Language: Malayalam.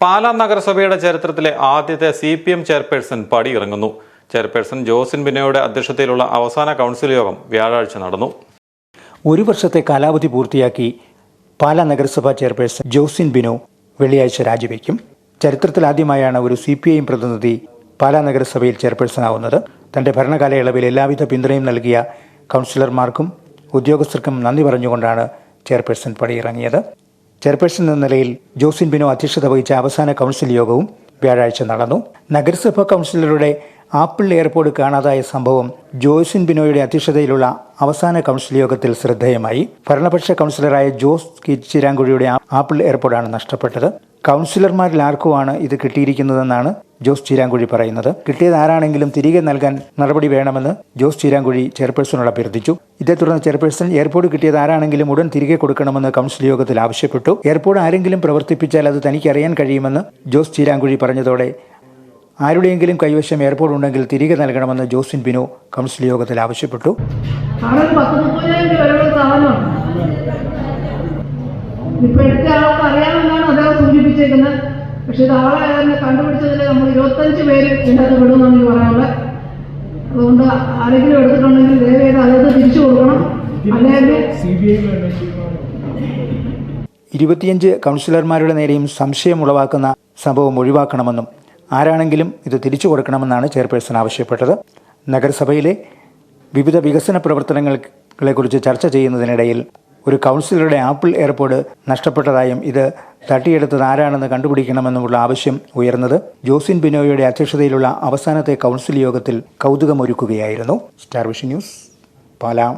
പാലാ നഗരസഭയുടെ ചരിത്രത്തിലെ ആദ്യത്തെ സി പി എം ചെയർപേഴ്സൺ പടിയിറങ്ങുന്നു. ചെയർപേഴ്സൺ ജോസിൻ ബിനോയുടെ അധ്യക്ഷതയിലുള്ള അവസാന കൗൺസിൽ യോഗം വ്യാഴാഴ്ച നടന്നു. ഒരു വർഷത്തെ കാലാവധി പൂർത്തിയാക്കി പാലാ നഗരസഭാ ചെയർപേഴ്സൺ ജോസിൻ ബിനോ വെള്ളിയാഴ്ച രാജിവെക്കും. ചരിത്രത്തിലാദ്യമായാണ് ഒരു സി പി ഐ പ്രതിനിധി പാലാ നഗരസഭയിൽ ചെയർപേഴ്സണാവുന്നത് തന്റെ ഭരണകാലയളവിൽ എല്ലാവിധ പിന്തുണയും നൽകിയ കൗൺസിലർമാർക്കും ഉദ്യോഗസ്ഥർക്കും നന്ദി പറഞ്ഞുകൊണ്ടാണ് ചെയർപേഴ്സൺ പടിയിറങ്ങിയത്. ചെയർപേഴ്സൺ എന്ന നിലയിൽ ജോസിൻ ബിനോ അധ്യക്ഷത വഹിച്ച അവസാന കൗൺസിൽ യോഗവും വ്യാഴാഴ്ച നടന്നു. നഗരസഭാ കൗൺസിലറുടെ ആപ്പിൾ എയർപോർട്ട് കാണാതായ സംഭവം ജോസിൻ ബിനോയുടെ അധ്യക്ഷതയിലുള്ള അവസാന കൗൺസിൽ യോഗത്തിൽ ശ്രദ്ധേയമായി. ഭരണപക്ഷ കൗൺസിലറായ ജോസ് കിച്ചിരാങ്കുഴിയുടെ ആപ്പിൾ എയർപോർട്ടാണ് നഷ്ടപ്പെട്ടത്. കൗൺസിലർമാരിൽ ആർക്കുമാണ് ഇത് കിട്ടിയിരിക്കുന്നതെന്നാണ് ജോസ് ചീരാങ്കുഴി പറയുന്നത്. കിട്ടിയത് ആരാണെങ്കിലും തിരികെ നൽകാൻ നടപടി വേണമെന്ന് ജോസ് ചീരാങ്കുഴി ചെയർപേഴ്സണോട് അഭ്യർത്ഥിച്ചു. ഇതേ തുടർന്ന് ചെയർപേഴ്സൺ എയർപോർട്ട് കിട്ടിയത് ആരാണെങ്കിലും ഉടൻ തിരികെ കൊടുക്കണമെന്ന് കൗൺസിൽ യോഗത്തിൽ ആവശ്യപ്പെട്ടു. എയർപോർട്ട് ആരെങ്കിലും പ്രവർത്തിപ്പിച്ചാൽ അത് തനിക്ക് അറിയാൻ കഴിയുമെന്ന് ജോസ് ചീരാങ്കുഴി പറഞ്ഞതോടെ ആരുടെയെങ്കിലും കൈവശം എയർപോർട്ട് ഉണ്ടെങ്കിൽ തിരികെ നൽകണമെന്ന് ജോസിൻ ബിനു കൗൺസിൽ യോഗത്തിൽ ആവശ്യപ്പെട്ടു. അവിടെ ഒരു പത്ത് മുപ്പതിനായിരം രൂപ വിലയുള്ള സാധനമാണ്. ഇപ്പൊ എടുത്ത ആൾക്ക് അദ്ദേഹം സൂചിപ്പിച്ചേക്കുന്നത് പക്ഷെ ഇത് ആളെ തന്നെ കണ്ടുപിടിച്ചതിൽ നമ്മൾ ഇരുപത്തഞ്ച് പേര് ഇതിനകത്ത് വിടുമെന്നാണ് എനിക്ക് പറയാനുള്ളത്. അതുകൊണ്ട് ആരെങ്കിലും എടുത്തിട്ടുണ്ടെങ്കിൽ ദയവേത് അതിനകത്ത് തിരിച്ചു കൊടുക്കണം. അല്ലെങ്കിൽ ഇരുപത്തിയഞ്ച് കൗൺസിലർമാരുടെ നേരെയും സംശയം ഉളവാക്കുന്ന സംഭവം ഒഴിവാക്കണമെന്നും ആരാണെങ്കിലും ഇത് തിരിച്ചു കൊടുക്കണമെന്നാണ് ചെയർപേഴ്സൺ ആവശ്യപ്പെട്ടത്. നഗരസഭയിലെ വിവിധ വികസന പ്രവർത്തനങ്ങളെക്കുറിച്ച് ചർച്ച ചെയ്യുന്നതിനിടയിൽ ഒരു കൗൺസിലറുടെ ആപ്പിൾ എയർപോർട്ട് നഷ്ടപ്പെട്ടതായും ഇത് തട്ടിയെടുത്തത് ആരാണെന്ന് കണ്ടുപിടിക്കണമെന്നുമുള്ള ആവശ്യം ഉയർന്നത് ജോസിൻ ബിനോയുടെ അധ്യക്ഷതയിലുള്ള അവസാനത്തെ കൗൺസിൽ യോഗത്തിൽ കൗതുകമൊരുക്കുകയായിരുന്നു. Star vision news Pala.